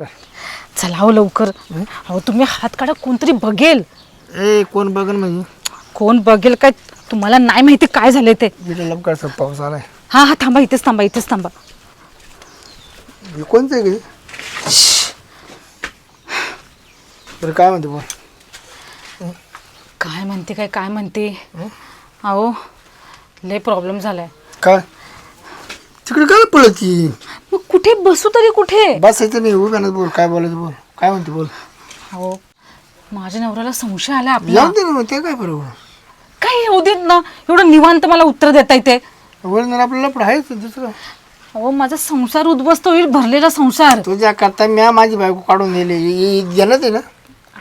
चला हो लवकर. अहो तुम्ही हात काढा कोणतरी बघेल. ए कोण बघन म्हणजे? कोण बघेल काय? तुम्हाला नाही माहिती काय झाले ते. लवकर पाऊस आलाय. हा हा थांबा इथेच थांबा इथेच थांबा. हे कोणतं आहे का तर काय म्हणते बोल. काय म्हणते काय काय म्हणते? अहो लय प्रॉब्लेम झालाय. काय? तिकडे काय पळती मग कुठे? बसू तरी कुठे? बसायचं नाही उभ्या ना बोल काय बोलायचं बोल. काय म्हणते बोल? अहो माझ्या नवऱ्याला संशय आला आपला. जाऊ दे ना मग ते काय बरोबर? काय येऊ देत ना? एवढं निवांत मला उत्तर देता येते. वळणार आपल्याला पण आहेच दुसरं. अहो माझा संसार उद्ध्वस्त होईल भरलेला संसार. तुझ्या करता मी माझी बायको काढून दिली देणार आहे ना?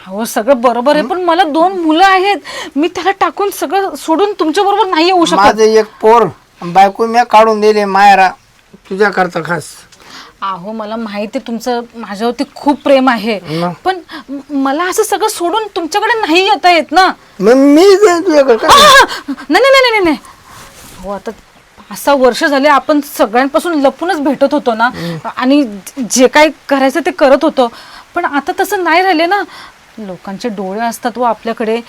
अहो सगळं बरोबर आहे पण मला दोन मुलं आहेत. मी त्याला टाकून सगळं सोडून तुमच्या बरोबर नाही येऊ शकत. माझं एक पोर. बायको मी काढून दिले मायरा तुझ्या करता खास. अहो मला माहिती आहे तुमचं माझ्यावरती खूप प्रेम आहे. मग? पण म- मला असं सगळं सोडून तुमच्याकडे नाही येता येत ना? मग मी जाईन तुझ्याकडे काय? आह! नाही नाही नाही नाही नाही. हो आता पाच सहा वर्ष झाले आपण सगळ्यांपासून लपूनच भेटत होतो ना? आणि जे काय करायचं ते करत होतो. पण आता तसं नाही राहिले ना? लोकांचे डोळे असतात व आपल्याकडे.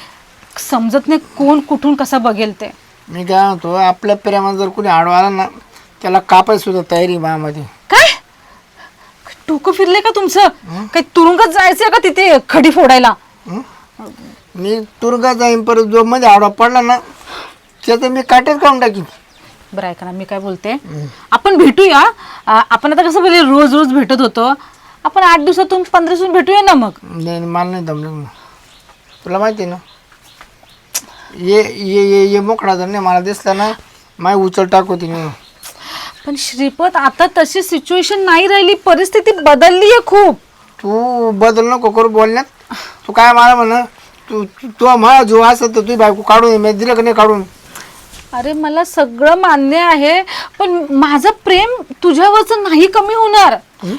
समजत नाही कोण कुठून कसा बघेल ते. मी काय म्हणतो आपल्या प्रेमात जर कोणी आडवा आला ना त्याला कापाय सुद्धा तयारी मायामध्ये. काय? डोकं फिरले का तुमचं? काही तुरुंगात जायचंय का तिथे खडी फोडायला? मी तुरुंगात जाईन परत जो मध्ये आडवा पडला ना त्याचं मी काटेच काढून टाकीन. बरं ऐका ना मी काय बोलते? आपण भेटूया. आ, आपण आता कसं बोलले रोज रोज भेटत होतो. आपण आठ दिवसातून पंधरा दिवसातून भेटूया ना मग? नाही मला नाही दमलं तुला माहिती आहे ना ये ये ये ये मोकळा जर नाही मला दिसला ना माय उचल टाकवती मी पण श्रीपत आता तशी सिच्युएशन नाही राहिली परिस्थिती बदलली आहे खूप. तू बदल नको करू बोलण्यात. तू काय मला म्हण तू तू- तू मला जो असत तर तुझी बायको काढून. मी दिलं का नाही काढून? अरे मला सगळं मान्य आहे पण माझं प्रेम तुझ्यावरचं नाही कमी होणार.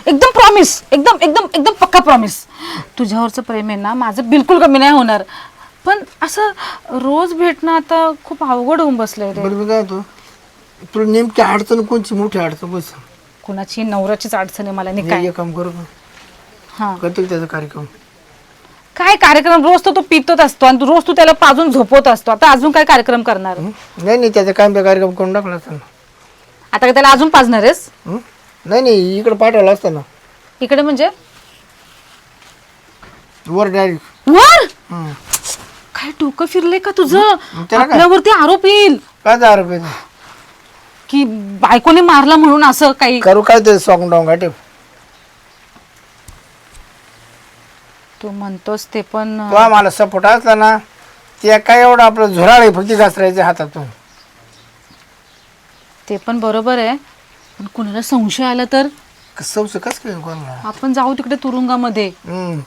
एकदम प्रॉमिस एकदम एकदम एकदम पक्का प्रॉमिस तुझ्यावरचं प्रेम आहे ना माझं बिलकुल कमी नाही होणार. पण असं रोज भेटणं आता खूप अवघड होऊन बसलंय रे. बरं मी काय होतो तुला नेमकी अडचण कोणची? मोठी अडचण बस. कुणाची? नवऱ्याचीच अडचण आहे मला नाही काय? काम करू का? हा. करतो की त्याचा कार्यक्रम? काय कार्यक्रम? रोज तर तो पितच असतो आणि रोज तू त्याला पाजून झोपवत असतो. आता अजून काय कार्यक्रम करणार? हं? नाही नाही त्याचा काय कार्यक्रम करून टाकला असता ना. आता काय त्याला अजून पाजणार आहेस? हं? नाही नाही इकडे पाठवलं असतं ना. इकडे म्हणजे? वर डायरेक्ट वर? काय डोकं फिरले का तुझं? त्याला काय? आपल्यावरती आरोप येईल. काय दहा रुपये की बायकोने मारला म्हणून असं काही करू काय ते सॉंग डाऊन गाठे तू म्हणतोस ते पण तो आम्हाला सपोर्ट असला ना ते काय एवढं आपलं झुराळे फक्त घासरायचे हातातून? ते पण बरोबर आहे. पण कुणाला संशय आला तर? कसं कस काय कोणाला? आपण जाऊ तिकडे तुरुंगामध्ये.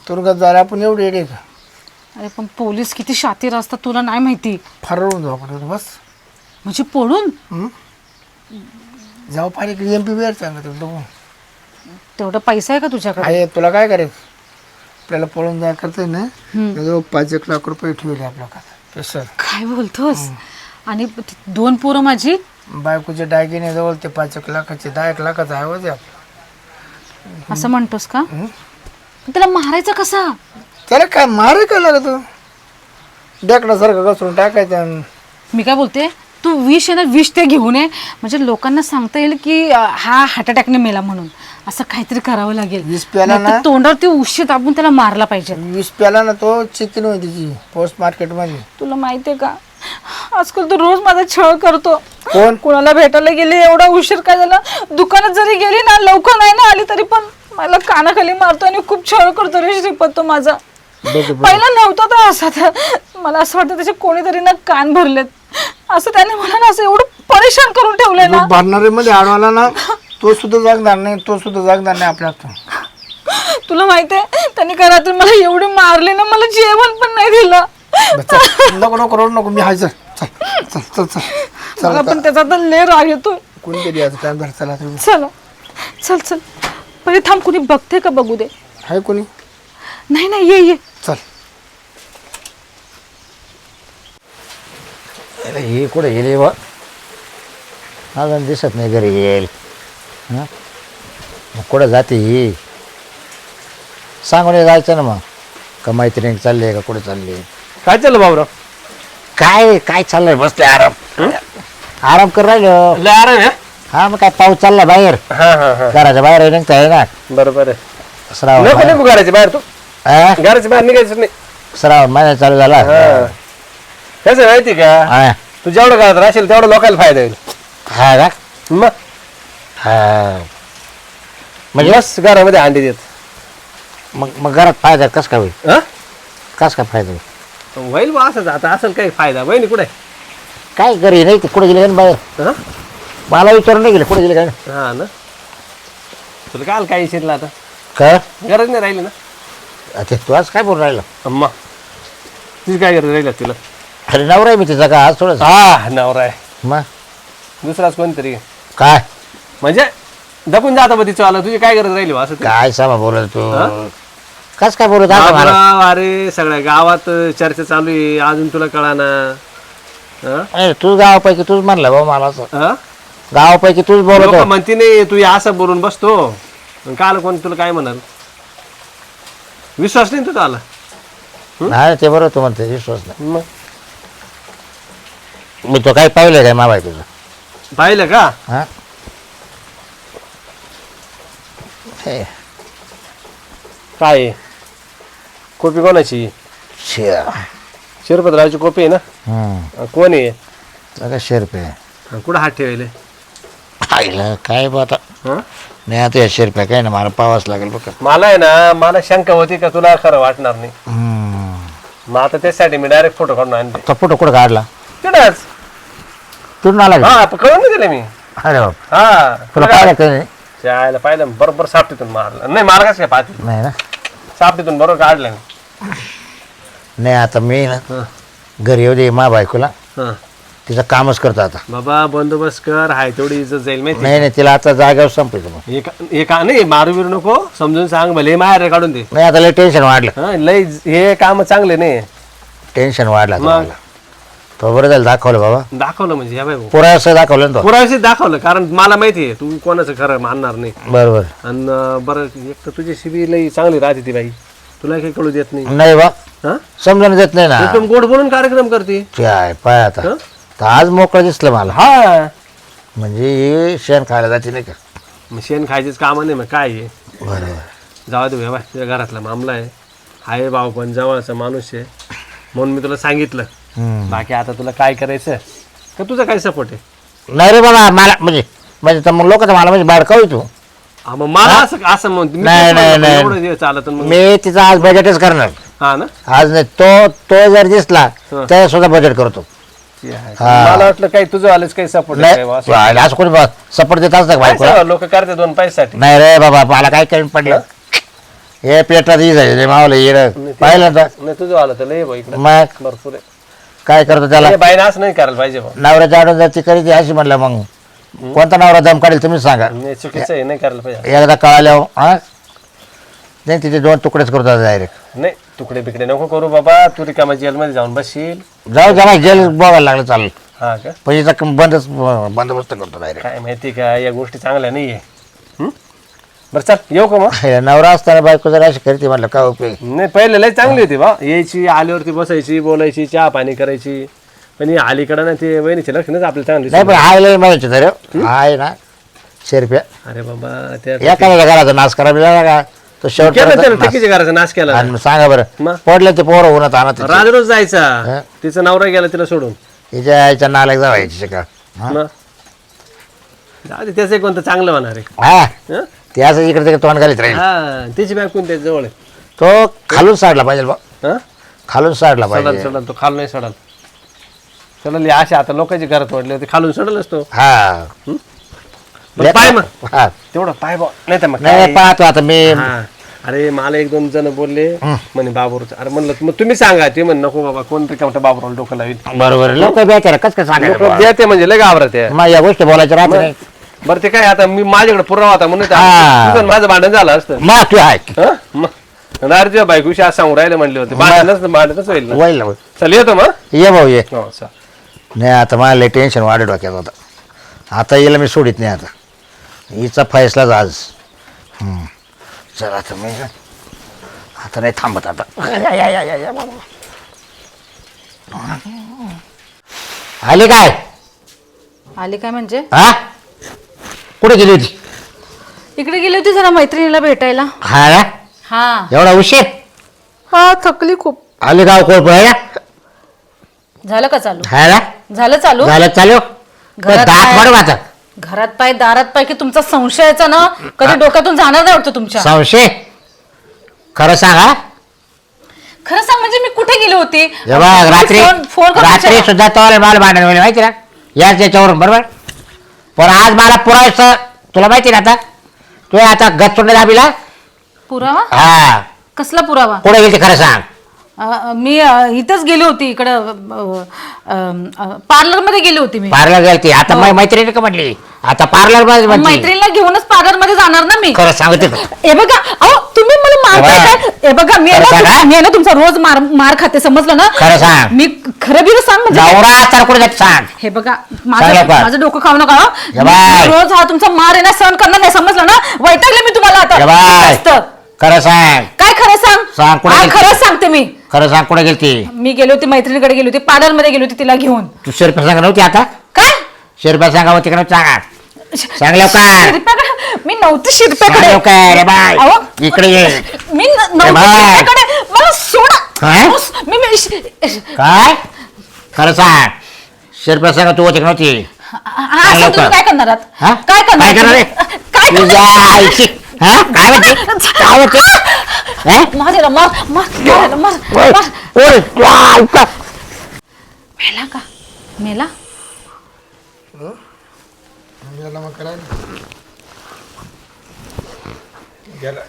तुरुंगात जायला आपण एवढे येडे का? अरे पण पोलीस किती शातीर असतात तुला नाही माहिती. फरवून जाऊ आपण बस. म्हणजे पळून? जाऊ पाहिजे एम पी बी आर सांगत बघू. तेवढा पैसा आहे का तुझ्याकडे? आहे तुला काय करायचं? आपल्याला पळून जाय करतोय ना. जवळ पाच एक लाख रुपये ठेवले आपल्या स्पेशल काय बोलतोस? आणि ती दोन पोरं माझी? बायकोचे दागिने जवळ ते पाच एक लाखाचे दहा एक लाखाचं आहे होते असं म्हणतोस का? पण त्याला मारायचं कसा? त्याला काय मारे काय लागत डेकडासारखं घसरून टाकायचं आणि मी काय बोलते? तू विष आहे ना विष ते घेऊन ये म्हणजे लोकांना सांगता येईल की अं, हा हार्ट अटॅकने मेला म्हणून. असं काहीतरी करावं लागेल. विष प्याला नाहीतर ना तोंडावरती उशी दाबून त्याला मारला पाहिजे. विष प्याला ना तो चिकन होती तिची पोस्ट मार्केटमध्ये तुला माहितीये का? आजकाल तू रोज माझा छळ करतो. कोण? कुणाला भेटायला गेली एवढा उशीर काय झाला? दुकानात जरी गेली ना लवकर नाही ना आली तरी पण मला कानाखाली मारतो आणि खूप छळ करतो रे श्रीपत तो माझा. बघू बघू. पहिला नव्हता तर असा तर मला असं वाटतं त्याचे कोणीतरी ना कान भरलेत. असं त्याने मला ना असं एवढं परेशान करून ठेवलंय ना. भरणारे मध्ये आडवाला ना तो सुद्धा जागणार नाही तो सुद्धा जागणार नाही आपल्या हातून. तुला माहितीये त्याने का रात्री मला एवढे मारले ना मला जेवण पण नाही दिलं. बस चल. नको नको रोड नको मी हायचं चल. चल चल चल चल. मला पण त्याचा तर लय राग येतो कोणतरी याचं टाइम झाला चला तुम्ही चला. चल चल. पहिले थांब कुणी बघते का बघू दे? आहे कोणी? नाही नाही ये ये. अरे हे कुठे गेले बा? अजून दिसत नाही घरी येईल. हां? मग कुठं जाते ही? सांगून जायचं ना मग. का मैत्रिणी चालली का कुठे चालली काय चाललं बाबराव काय काय चाललंय? बसले आराम. आराम कर राहिलो. लय आराम आहे हा? मग काय पाऊस चालला बाहेर? हा हा हा. घराच्या बाहेर निघता आहे ना? बरोबर आहे. श्रावण नको महिना- नको घराच्या बाहेर तू. हा? घराच्या बाहेर निघायचं नाही. श्रावण महिना चालू झाला? हा. कसं आहे माहिती का? हा. तू जेवढं घरात राहशील तेवढं लोकांना फायदा होईल. हा का? मग हा. म्हणजे बस घरामध्ये अंडी देत. मग मग घरात फायदा कस काय होईल? हा? कस काय फायदा होईल? होईल बा असंच. आता असेल काही फायदा. वहिनी कुठे? काय घरी नाही ते. कुठे गेले का बाहेर? हा मला विचारून नाही गेले. कुठे गेले काय? हा ना. तुला काय काही शिरला आता? काय गरज नाही राहिली ना. ते तू आज काय बोलून राहिलं? अम्मा तुझी काय गरज राहिली तुला? अरे नवरा आहे मी तिचा का? आज थोडं हा नवरा आहे. मग दुसराच कोणतरी. काय? म्हणजे दबून जाता बा तिचं आलं तुझी काय गरज राहिली बा असं ते? काय सामा बोलत तू? हा? कस काय बोलत? मला. अरे सगळ्या गावात चर्चा चालू आहे. अजून तुला कळाना. हा? अरे तूच गावापैकी तूच म्हणलं भाऊ मला असं. हा? गावापैकी तूच बोलत लोकं. म्हणते नाही तू या असं बोलून बसतो. मग काल कोण तुला काय म्हणाल? विश्वास नाही तुझा आला? नाही ते बरोबर तू म्हणते विश्वास नाही. मग? मी तो काही पाहिलं काय माबाई तुझं? पाहिलं का? हा. हे, काय? आहे? कॉपी कोणाची? शिया. शिरपतरावची कॉपी आहे ना? हम्म. अं, कोण आहे? सगळं शेरपे? अं, कुठं हात ठेवले पाहिलं. काय बा आता? नाही आता या शेरप्या काय ना मला पावाच लागेल बघ मला आहे ना मला शंका होती का तुला खरं वाटणार नाही. हम्म. मग आता त्यासाठी मी डायरेक्ट फोटो काढून आणले. तो फोटो कुठं काढला? तिथंच. तू आला का? हा कळून नाही दिले मी. अरे बाप. हा. तुला पाहिलं नाही? त्याला पाहिलं बरोबर सापटीतून मारलं. नाही मला कसं काय पाहते? नाही ना. सापटीतून बरोबर काढलं मी नाही आता मी ना हं. घरी येऊ दे मा बायकोला. हं. तिचं कामच करतो आता. बाबा बंदोबस्त कर. हाय तेवढी इज्जत जाईल माहिती नाही नाही तिला आता जागेवर संपयचं मग. हे का- हे का नाही मारू बिरू नको. समजून सांग भले माहेर काढून दे. नाही आता लय टेन्शन वाढलं. हा लय हे काम चांगले नाही. टेन्शन वाढलं आता मग? मला. तो बरं झालं दाखवलं बाबा. दाखवलं म्हणजे या बाई भाऊ. पुरा असं दाखवलं ना तो? दाखवलं कारण मला माहिती आहे तू कोणाचं खरं मानणार नाही. बरोबर आणि अं, बरं एक तर तुझी शिबी लई चांगली राहते ती बाई. तुला काही कळू देत नाही. नाही बा. हा? समजून देत नाही ना. एकदम गोड बोलून कार्यक्रम करते. आहे पाय आता. हं? तर आज मोकळं दिसलं मला. हा. म्हणजे हे शेण खायला जाते नाही का? मग शेण खायचीच कामं नाही मग काय आहे बरोबर जाऊ दे बाबा तुझ्या घरातला मामला आहे. आहे भाऊ पण जवळचा माणूस आहे. म्हणून मी तुला सांगितलं. बाकी आता तुला काय करायचं? का तुझा काय सपोर्ट आहे? नाही रे बाबा मला म्हणजे म्हणजे तर मग लोक मला म्हणजे कळू तू. हा, मग मला असं असं म्हणतो मी नाही, तेच नाही, म्हणलं, नाही. एवढं दिवस चालत मग. मी तिचा आज बजेटच करणार. हा ना? आज नाही तो तो जर दिसला हं. तर सुद्धा बजेट करतो. ते आहे. हा. मला वाटलं काही तुझं आलंच काही सपोर्ट नाही असं. कोणी असं देत असतं का बायकोला? लोक करते दोन पैशासाठी. नाही रे बाबा मला काय कमी पडलं? हे? पेटात ही मावलं ये पाहिलं नाही तुझं आलं तर लय इकडे. मग? भरपूर आहे. काय करतो त्याला? बाईनं असं नाही करायला पाहिजे नवऱ्याच्या आडून जर ती करीत अशी म्हणलं मग. कोणता नवरा दम काढेल तुम्ही सांगा. नाही चुकीचं आहे नाही करायला पाहिजे. एकदा कळाल्यावर हा? नाही तिथे दोन तुकडेच करतो डायरेक्ट नाही तुकडे बिकडे नको करू बाबा. तू रिकामा जेलमध्ये जाऊन बसशील. जाऊ जमा जेल बघायला लागलं चालेल. हा का? पण याचा बंदच बंदोबस्त करतो डायरेक्ट काय माहिती का या गोष्टी चांगल्या नाहीये. हं? बरं चल येऊ का मग? नवरा असताना बायको जर अशी करते म्हटलं काय उपयोग? नाही पहिले लय चांगली होती बा. यायची आल्यावरती बसायची बोलायची चहा पाणी करायची. पण ही अलीकडं ना ते वहिनीचे लक्षणच आपल्याला चांगली नाही पण लय माहिती तर आहे ना शेरप्या. अरे बाबा त्या एखाद्या घराचा नाश करायला का? तो शेवट केलं त्याला घराचा नाश केला. आणि सांगा बरं मग? पडलं ते पोरं उन्हात आणत. राज रोज जायचा? तिचा नवरा गेला तिला सोडून. हिच्या आईच्या नालायक जावायची शिका मग? जाऊ दे त्याचं कोणतं चांगलं होणार आहे. हा. हं? ते असं इकडे तिकडे तोंड घालीत राहील. हा त्याची बॅग कोणत्या जवळ आहे. तो खालून साडला पाहिजे बा. हं? खालून साडला सडल पाहिजे. सडल तो खाल नाही सडल. सडल हे असे आता लोकांची घरात वाढले होते. खालून सडल असतो हा. पाय मग. हा. तेवढं पाय बा. नाही तर मग नाही काय? पाहतो आता मी. हा. अरे मला एक दोन जण बोलले. म्हणे बाबूरचं अरे म्हणलं मग तुम्ही सांगा ते. म्हण नको बाबा कोणतरी कमटा बाबूराला डोकं लावील बरोबर. लोक बेचारा कस काय लोक सांगायचं देते म्हणजे लय घाबरत. आहे. मग या गोष्टी बोलायच्या राहत नाही. बरं ते काय आता मी माझ्याकडे पुरावा होता म्हणून हा. तुझं आणि माझं भांडण झालं असतं. मग तू आहे हं? मग अरे तुझ्या बायकोशी आज सांगून राहिले म्हणले होते. भांडणच भांडणच होईल ना. चल येतो मग ये भाऊ ये. हो चल. नाही आता मला लय टेन्शन वाढत डोक्यात आता. आता येईल मी सोडित नाही आता. हिचा फैसलाच आज. हम्म. चल आता मी आता नाही थांबत आता. या, या, या, या, या, बाबा. आली काय? आली काय म्हणजे? हा? कुठे गेली होती? इकडे गेली होती जरा मैत्रिणीला भेटायला. हा ना? हा. एवढा उशीर? हा थकली खूप. आली गाव कोळप झालं का चालू? हा ना? झालं चालू? झालं चालू? घरात दात काय? पडू आता घरात पाय दारात पाय की तुमचा संशयाचा ना? कधी डोक्यातून जाणार नाही वाटतं तुमच्या. संशय? खरं सांगा खरं सांग म्हणजे मी कुठे गेली होती? जेव्हा रात्री फोन फोन करून रात्री विचारा. सुद्धा तवाला मला भांडण होईल माहिती ना? याच याच्यावरून बरोबर? पण आज मला पुरायचं तुला माहिती ना आता? तू आता गचुंड दाबीला पुरावा? हा. कसला पुरावा? कुठे गेली ते खरं सांग? अ, मी अ, इथंच गेली होती इकडं पार्लरमध्ये गेली होती मी. पार्लर गेलती. आता मै- मैत्रिणी का म्हटली? आता पार्लरमध्ये. मैत्रिणीला घेऊनच पार्लरमध्ये जाणार ना मी. खरं सांगते का? हे बघा अहो तुम्ही मला मारताय हे बघा. काय हे बघा मी आहे खरं ना सांगा. तुम- मी आहे ना तुमचा रोज मार मार खाते समजलं ना खरं सांग. मी खरं बिरं सांग म्हणजे काय? नवरा तर कुठे जात सांग हे बघा सांगा माझं पण. माझं डोकं खाऊ नका हं. मी रोज हा तुमचा मार आहे ना सहन करणार नाही समजलं ना वैतागले मी तुम्हाला आता जास्त. खरं सांग काय खरं सांग, सांग कुठे हा? खरं सांगते मी खरं सांग कुठे गेलती मी गेली होती मैत्रिणीकडे गेली होती पार्लरमध्ये गेली होती तिला घेऊन तू शेरपा सांगा नव्हती आता काय शेरपा सांगा होती का नव्हती सांगा सांगलं का शिरप्याकडे मी नव्हती शिरप्याकडे काय रे बाय अहो, इकडे ये मी न- नव्हती बाय. शिरप्याकडे मला सोडा काय? अहो, मी मी शि- काय खरं सांग शेरपा सांगा तू होती का नव्हती असं तुम्ही काय करणार आहात? हा? काय करणार काय करणार तुम्ही? आहे? काय तुझ्या करणार? आईची हा? काय म्हणते काय म्हणते हा? मार याला, मार मार मार याला, मार ओय, मार ओय, वा, उका. मेला का मेला मग करायला गेला.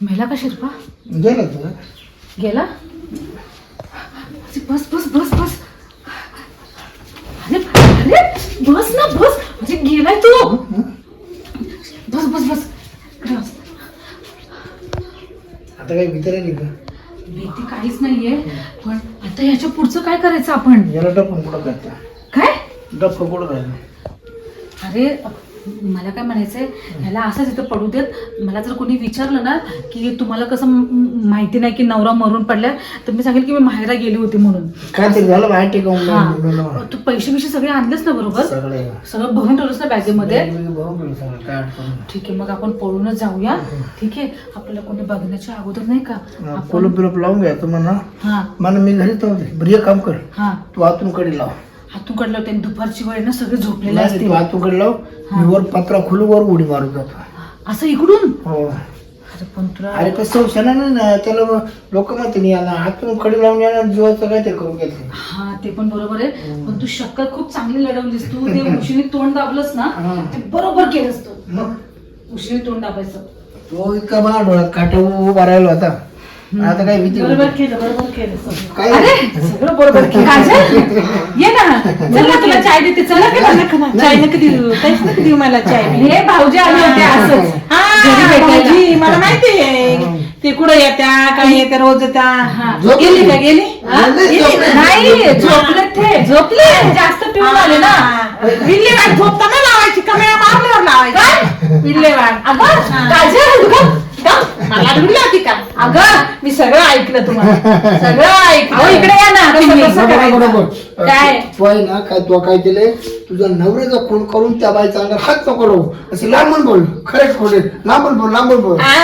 मेला का शिरपा? गेला तुझं गेला? बस बस बस बस. अरे अरे बस ना बस. म्हणजे गेलाय तू. बस बस बस. बस. आता काही भीती राहिली का? भीती काहीच नाहीये पण आता ह्याच्या पुढचं काय करायचं आपण? याला डपून कुठं करता काय? डप कुठं करायचं अरे मला काय म्हणायचंय ह्याला असंच इथं पडू देत. मला जर कोणी विचारलं ना की तुम्हाला कसं माहिती नाही की नवरा मरून पडलाय तर मी सांगेल की मी माहेरा गेली होती म्हणून. झालं हा. तू पैसे बिशे सगळे आणलेस ना बरोबर? सगळे. सगळं भरून ठेवलंस ना बॅगेमध्ये. ठीक आहे मग आपण पळूनच जाऊया. ठीक आहे आपल्याला कोणी बघण्याच्या अगोदर नाही का? हा, आपण कुलूप बिलूप लावून घ्या म्हणा. हा. म्हणा मी घरीच बरं एक काम कर. हा. तू आतून कडे लाव. हातून कडलं होते दुपारची वेळ ना सगळे झोपलेले नाही, असतील तू आतून कडे लाव मी वर पत्रा खुलू वर उडी मारून जातो. असं इकडून? हो. अरे पण तुला अरे कसं ना त्याला लोक म्हणते नाही याला हातून कडे लावून याला जीवाचं काहीतरी करून घेतलं. हा ते पण बरोबर आहे. पण तू शक्कल खूप चांगली लढवलीस. तू ते उशीने तोंड दाबलंस ना हा. ते बरोबर केलंस तू. मग? उशीने तोंड दाबायचं. तो इतका मला डोळ्यात काटा उभा राहिला होता. आता काय भीती बरोबर? केलं बरोबर केलं. सगळं. काय? अरे सगळं बरोबर केलं. काजल, ये ना. चल ना तुला चाय देते. चला मला चाय नका देऊ. काहीच नका देऊ मला चाय. हे. भाऊजी आले होते असंच. घरी भेटायला. भाऊजी मला माहिती आहे. ते कुठं येत्या काय येत्या रोज येत्या झोप- गेली का? गेली? हा? नाही, झोपले. नाही झोपले ते. झोपले. जास्त पिऊन आले ना. विल्हेवाट झोपताना लावायची. कमेळा मारल्यावर लावायची. विल्हेवाट. अगं काजल. मला धुडली होती का? अगं मी सगळं ऐकलं तुम्हाला सगळं ऐकलं इकडे या ना तुम्ही. कसं करायचं? काय? तू आहे ना काय तू काय केलंय तुझा नवऱ्याचा खून करून त्या बाईचा अंगात हात नको लावू असे लांबून बोल खरेच खोटे लांबून बोल लांबून बोल आ,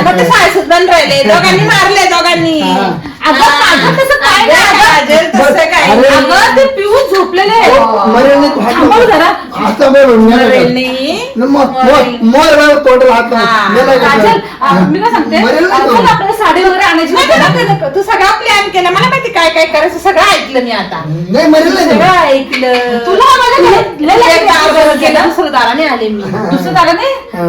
मग राहिले दोघांनी मारले दोघांनी. अगं माझं काय नाही तसं काय अरे. अगं ते पिऊन झोपलेले मरेल नाही तू हात थांबव जरा. हात बोलून मरेल नाही. मोर तोंड हात हा. मेला का काजल तो? अं, मी काय सांगते मरेल नाही चल तो. आपल्याला साडी वगैरे आणायची नको, होती. ना. नको, नको. तू सगळा प्लॅन केला. मला माहिती काय काय करायचं सगळं ऐकलं मी आता. नाही मरेल नाही. सगळं ऐकलं. तुला दुसरं दाराने आले मी. दुसरं दारा नाही हा.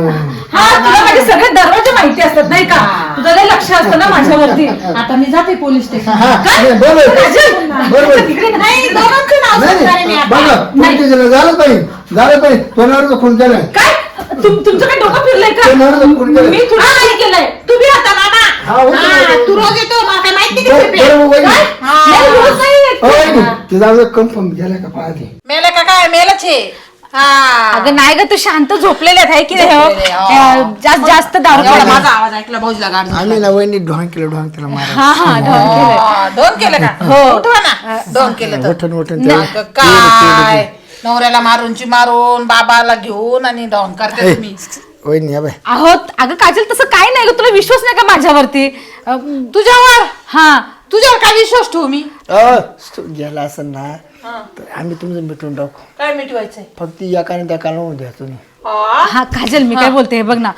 हा तुला माझे सगळे दरवाजे माहिती असतात नाही का. तुझं लय लक्ष असतं ना माझ्यावरती. आता मी जाते पोलीस स्टेशन हा, नाही, बरोबर. काजल, बरोबर. तिकडे नाही. नाही दोघांचं नाव नाही सांगणार आहे मी नाही, आता. बघा नाही. पोलीस स्टेशनला झालं पाहिजे. झालं पाहिजे. तो नवऱ्याचा खून केलाय. काय? तुम- तुमचं काय डोकं फिरलंय का? केलंय. मी तुला नाही केलंय. तू बी होता बाबा हा, होतो, होतो. तू रोज येतो मला काय माहिती बरं- किती बरोबर वहिनी. काय? नाही. रोज नाही येत. होय, ते जाऊ कन्फर्म झालं का पाहते मेलं का काय मेलच हे हा अगं नाही ग तू शांत झोपलेले आहेत है की नाही हो? झोपलेले, हो. अं, जास्त जास्त दारू एवढा पिला. माझा आवाज ऐकला भाऊजीला गाड झाला. आम्ही ना वहिनी ढोंग केलं ढोंग केलं मारा हा हा. हा, दोन केलं का हो उठवा ना दोन केलं तर वठण वठण अगं, काय नवऱ्याला मारूनची मारून बाबाला घेऊन आणि डॉन करते तुम्ही वहिनी या बाय अहो अगं काजल तसं काय नाही ग तुला विश्वास नाही का माझ्यावरती? अं, तुझ्यावर? हा. तुझ्यावर काय विश्वास ठेवू मी? अ, गेला असं ना तर आम्ही तुमचं मिटून टाकू. काय मिटवायचंय? फक्त या कारण त्या कालावून द्या तुम्ही. हा? काजल मी काय बोलते हे बघ ना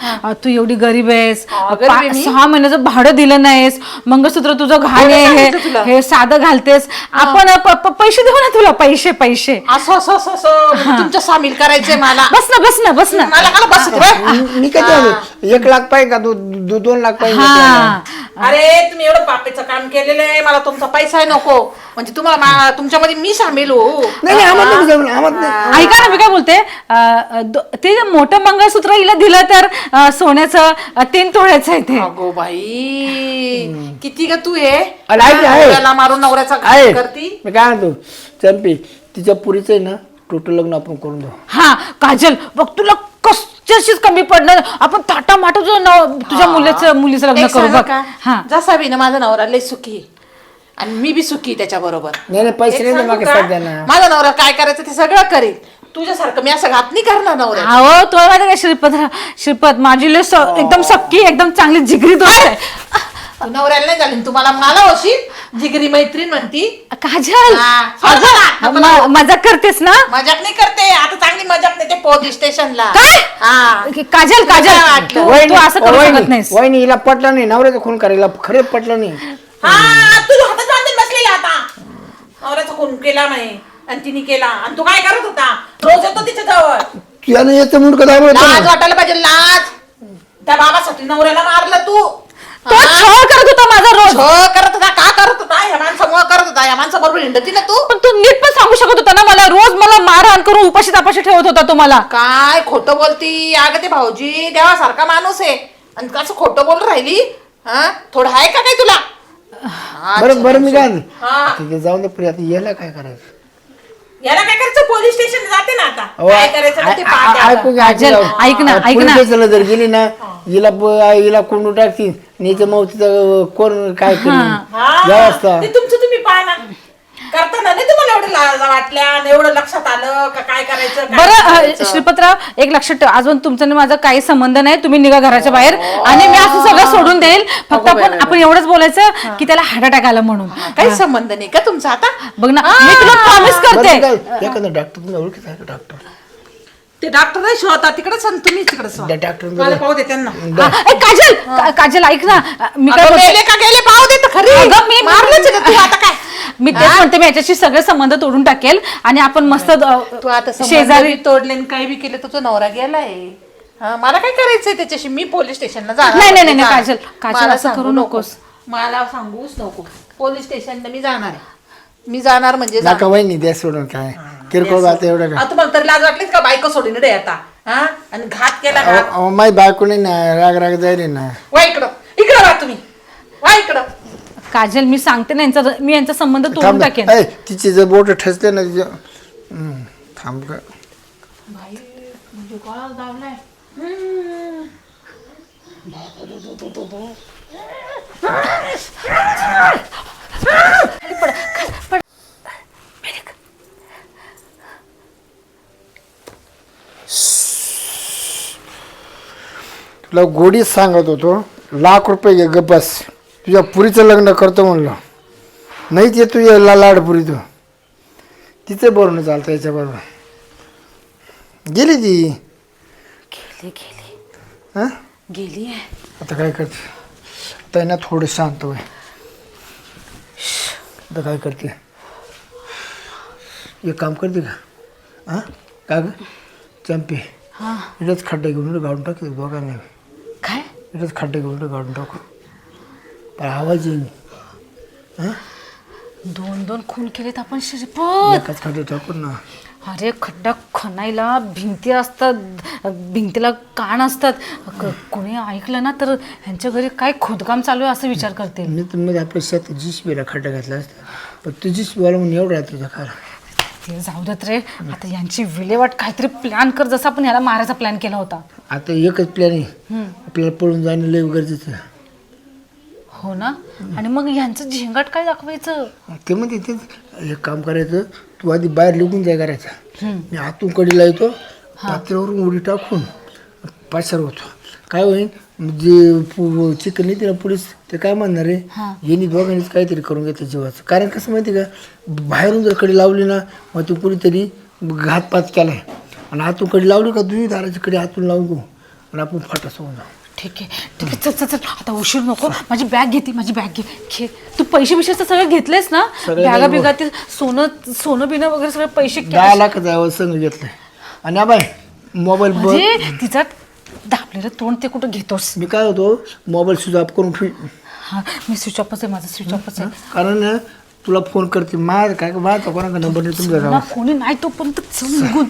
तू एवढी गरीब आहेस. हा, पा-. सहा महिन्याचं भाडं दिलं नाहीस मंगळसूत्र तुझं घाण आहे हे-? हे साधं घालतेस. आपण अं, प- प- पैसे देऊ ना तुला पैसे पैसे. असं असं असं असं. म्हणजे तुमच्या सामील करायचंय मला. बस ना बस ना बस ना. मला का बस मी- मी काय म्हणतो, एक लाख पाहिजे का? दो, दो, दोन लाख पाहिजे हा. अरे तुम्ही एवढं पापेचं काम केलेलं आहे मला तुमचा पैसा नको. म्हणजे तुम्हाला मा- तुमच्यामध्ये मी सामील हो. नाही नाही आम्हाला नाही जमलं, आम्हाला नाही. ऐका ना मी काय बोलते? अं, दो- ते जे मोठं मंगळसूत्र हिला दिलं तर अं, सोन्याचं अं, तीन तोळ्याचं आहे ते. अगो बाई किती ग तू हे? अरे ऐक ना, आहे. नवऱ्याला मारून नवऱ्याचा घात आहे करती? मी काय म्हणतो चंपी तिच्या पुरीचं आहे ना टोटल लग्न आपण करून देऊ. हा काजल बघ तुला कशाशीच कमी पडणार. आपण थाटा माटा तुझ्या मुलीचं मुलीचं लग्न करू सांगा बघ. का? हा. जसा बी ना माझा नवरा लय सुखी आहे. आणि मी बी सुखी त्याच्या बरोबर नाही नाही पैसे नाही मागे सध्या ना. माझा नवरा काय करायचं ते सगळं करेल. तुझ्यासारखं मी असं घात नाही करणार नवऱ्या अहो तुला माहिती का श्रीपत श्रीपत माझी लय स- एकदम सक्की एकदम चांगली जिगरी दोस्त आहे. नवऱ्याला नाही झाली तुम्हाला मला होशील? जिगरी मैत्रीण म्हणती. काजल. हा, सोड मला. अगं, म- मजाक करतेस ना? मजाक नाही करते. आता चांगली मजाक नाही ते पोलीस स्टेशनला. काय? हा. काजल काजल? तू असं करू शकत नाहीस. वहिनी हिला पटलं नाही. नवऱ्याचं खून करायला खरंच पटलं नाही. हा तुझ्या हातात बांधून बसलेला आता. नवऱ्याचा खून केला नाही आणि तिने केला. आणि तू काय करत होता? रोज येतो तिच्या जवळ. तुला याचं मुंडकं दाबलं लाज वाटायला पाहिजे लाज. त्या बाबासाठी नवऱ्याला मारलं तू. तो छळ करत होता माझा रोज. हो करत होता? का करत होता? या माणसामुळे करत होता. या माणसाबरोबर हिंडती ना तू? पण तू नीट पण सांगू शकत होता ना मला. रोज मला मारहाण करून उपाशी तापाशी ठेवत होता तो मला. काय खोटं बोलती? अगं ते भाऊजी देवासारखा माणूस आहे. आणि कसं खोटं बोल राहिली? हा? थोडं आहे का काय तुला? बरं बरं मी काय म्हणतो, हा तिथे जाऊन दे पुढे आता याला काय करायचं? याला काय करायचं? पोलीस स्टेशन जाते ना आता. अहो, काय करायचं ना ते आता. ऐकू घ्या, ऐकू ऐक ना, घ्या. ऐक ना. पोलीस स्टेशनला जर गेली ना हिला हिला कोंडून टाकतील. नीचं मग कोण काय करेल हा, व्यवस्था. ते तुमचं तुम्ही पाहा ना. करताना नाही तुम्हाला एवढं लाज वाटल्या आणि एवढं लक्षात आलं का काय करायचं काय बरं अ, करायचं? श्रीपतराव एक लक्षात ठेव. अजून तुमचा आणि माझा काही संबंध नाही. तुम्ही निघा घराच्या बाहेर आणि मी असं सगळं सोडून देईल. फक्त आपण आपण एवढंच बोलायचं की त्याला हार्ट अटॅक आला म्हणून. काही संबंध नाही का तुमचा आता? बघ ना मी तुला प्रॉमिस करते. काय एखादा डॉक्टर तुम्ही ओळखीचा आहे का डॉक्टर ते डॉक्टर नाही शोधता तिकडे सांग तुम्ही तिकडे सांग त्या डॉक्टर मला पाहू दे त्यांना. हा, ए, काजल का- काजल ऐक ना. मी काय अगं, बोलते? गेले का गेले? पाहू दे तर खरी. अगं, मी- मारलंच आहे ना तू आता काय? मी तेच म्हणते मी याच्याशी सगळे संबंध तोडून टाकेल आणि आपण मस्त तू आता शेजारी शेजारी तोडले आणि काही बी केलं तुझा नवरा गेलाय हा, मला काय करायचंय त्याच्याशी? मी पोलीस स्टेशनला जाणार नाही, नाही, नाही, जाणार. काजल, काजल, मला असं सांगू करू नकोस. मला सांगूच नको. पोलीस स्टेशनला मी जाणार आहे. मी जाणार म्हणजे जाणार. नका वहिनी द्या सोडून काय? किरकोळ आता एवढं काय? आ, तुम्हाला तरी लाज वाटलीच का बायको सोडून रे आता हा? आणि घात केला घात अहो, माझी बायको नाही ना राग राग जाईल ना. वा इकडं. इकडं वा तुम्ही. वा इकडं. काजल मी सांगते ना यांचा मी यांचा संबंध तोडून थांब टाकेन. ना. ऐ, तिचे जर बोट ठसले ना तिच्या हम्म, थांब का तुला गोडीच सांगत होतो लाख रुपये घे बस. तुझ्या पुरीचं लग्न करतो म्हणलं. नाही ते तू ये ला लाडपुरी तू. तिचं बरोबर चालतं याच्याबरोबर. गेली ती? गेली गेली. हां? गेली आता काय करते? आता आहे ना थोडं शांत होय. आता काय करते? एक काम करते का? हां? का ग? चंपी. हा. इथंच खड्डे घेऊन गाडून टाकते दोघांनी. काय? इथंच खड्डे घेऊन गाडून टाकू. पण आवाज येईन. हां? दोन दोन खून केलेत आपण श्रीपत. एकाच टाकून ना. अरे खड्डा खणायला भिंती असतात भिंतीला कान असतात. क- कोणी ऐकलं ना तर ह्यांच्या घरी काय खोदकाम चालू आहे असं विचार करतील. मी तर मध्ये आपल्या शेत जीस बिला खड्डा घातला असता. पण तू जीस बिवाला म्हणून एवढा आहे तुझा खार ते जाऊ देत रे. आता यांची विल्हेवाट काहीतरी प्लॅन कर जसं आपण ह्याला मारायचा प्लॅन केला होता. आता एकच प्लॅन आहे. आपल्याला पळून जाणं लय गरजेचं आहे. हो ना? आणि मग यांचं झिंगाट काय दाखवायचं? ते म्हणते तेच एक काम करायचं तू आधी बाहेर लिहून जाय करायचा मी आतून कडीला येतो पात्र्यावरून उडी टाकून पाचार होतो. काय होईल जे चिकन येते ना पोलीस ते काय म्हणणार आहे? यांनी दोघांनीच काहीतरी करून घेतलं जीवाचं. कारण कसं माहिती का बाहेरून जर कडी लावली ना मग तू कुणीतरी घातपात केलाय. आणि आतून कडी लावली का तुम्ही दाराची कडी आतून लावून घेऊ. आणि आपण फाटास होऊन जाऊ. ठीक. आहे ठीक आहे चल चल चल. आता उशीर नको. माझी बॅग घेते माझी बॅग घे. घे. तू पैसे बिशे तर सगळे घेतलेस ना? सगळे बॅगा नाही बिगातील सोनं सोनं बिनं वगैरे सगळे पैसे दहा. लाख जावं संघ घेतलंय. आणि आबाय मोबाईल बघ. म्हणजे तिचा दाबलेलं तोंड ते कुठं घेतोस? मी काय होतो मोबाईल स्विच ऑफ करून ठेवी. हा मी स्विच ऑफच आहे माझा स्विच ऑफच आहे. कारण ना, तुला फोन करते. माझ काय माझा कोणाचा नंबर नाही तुमच्या ना गावात? कोणी नाही तोपर्यंत चल निघून.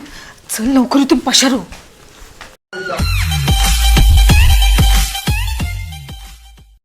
चल लवकर इथून पशारू.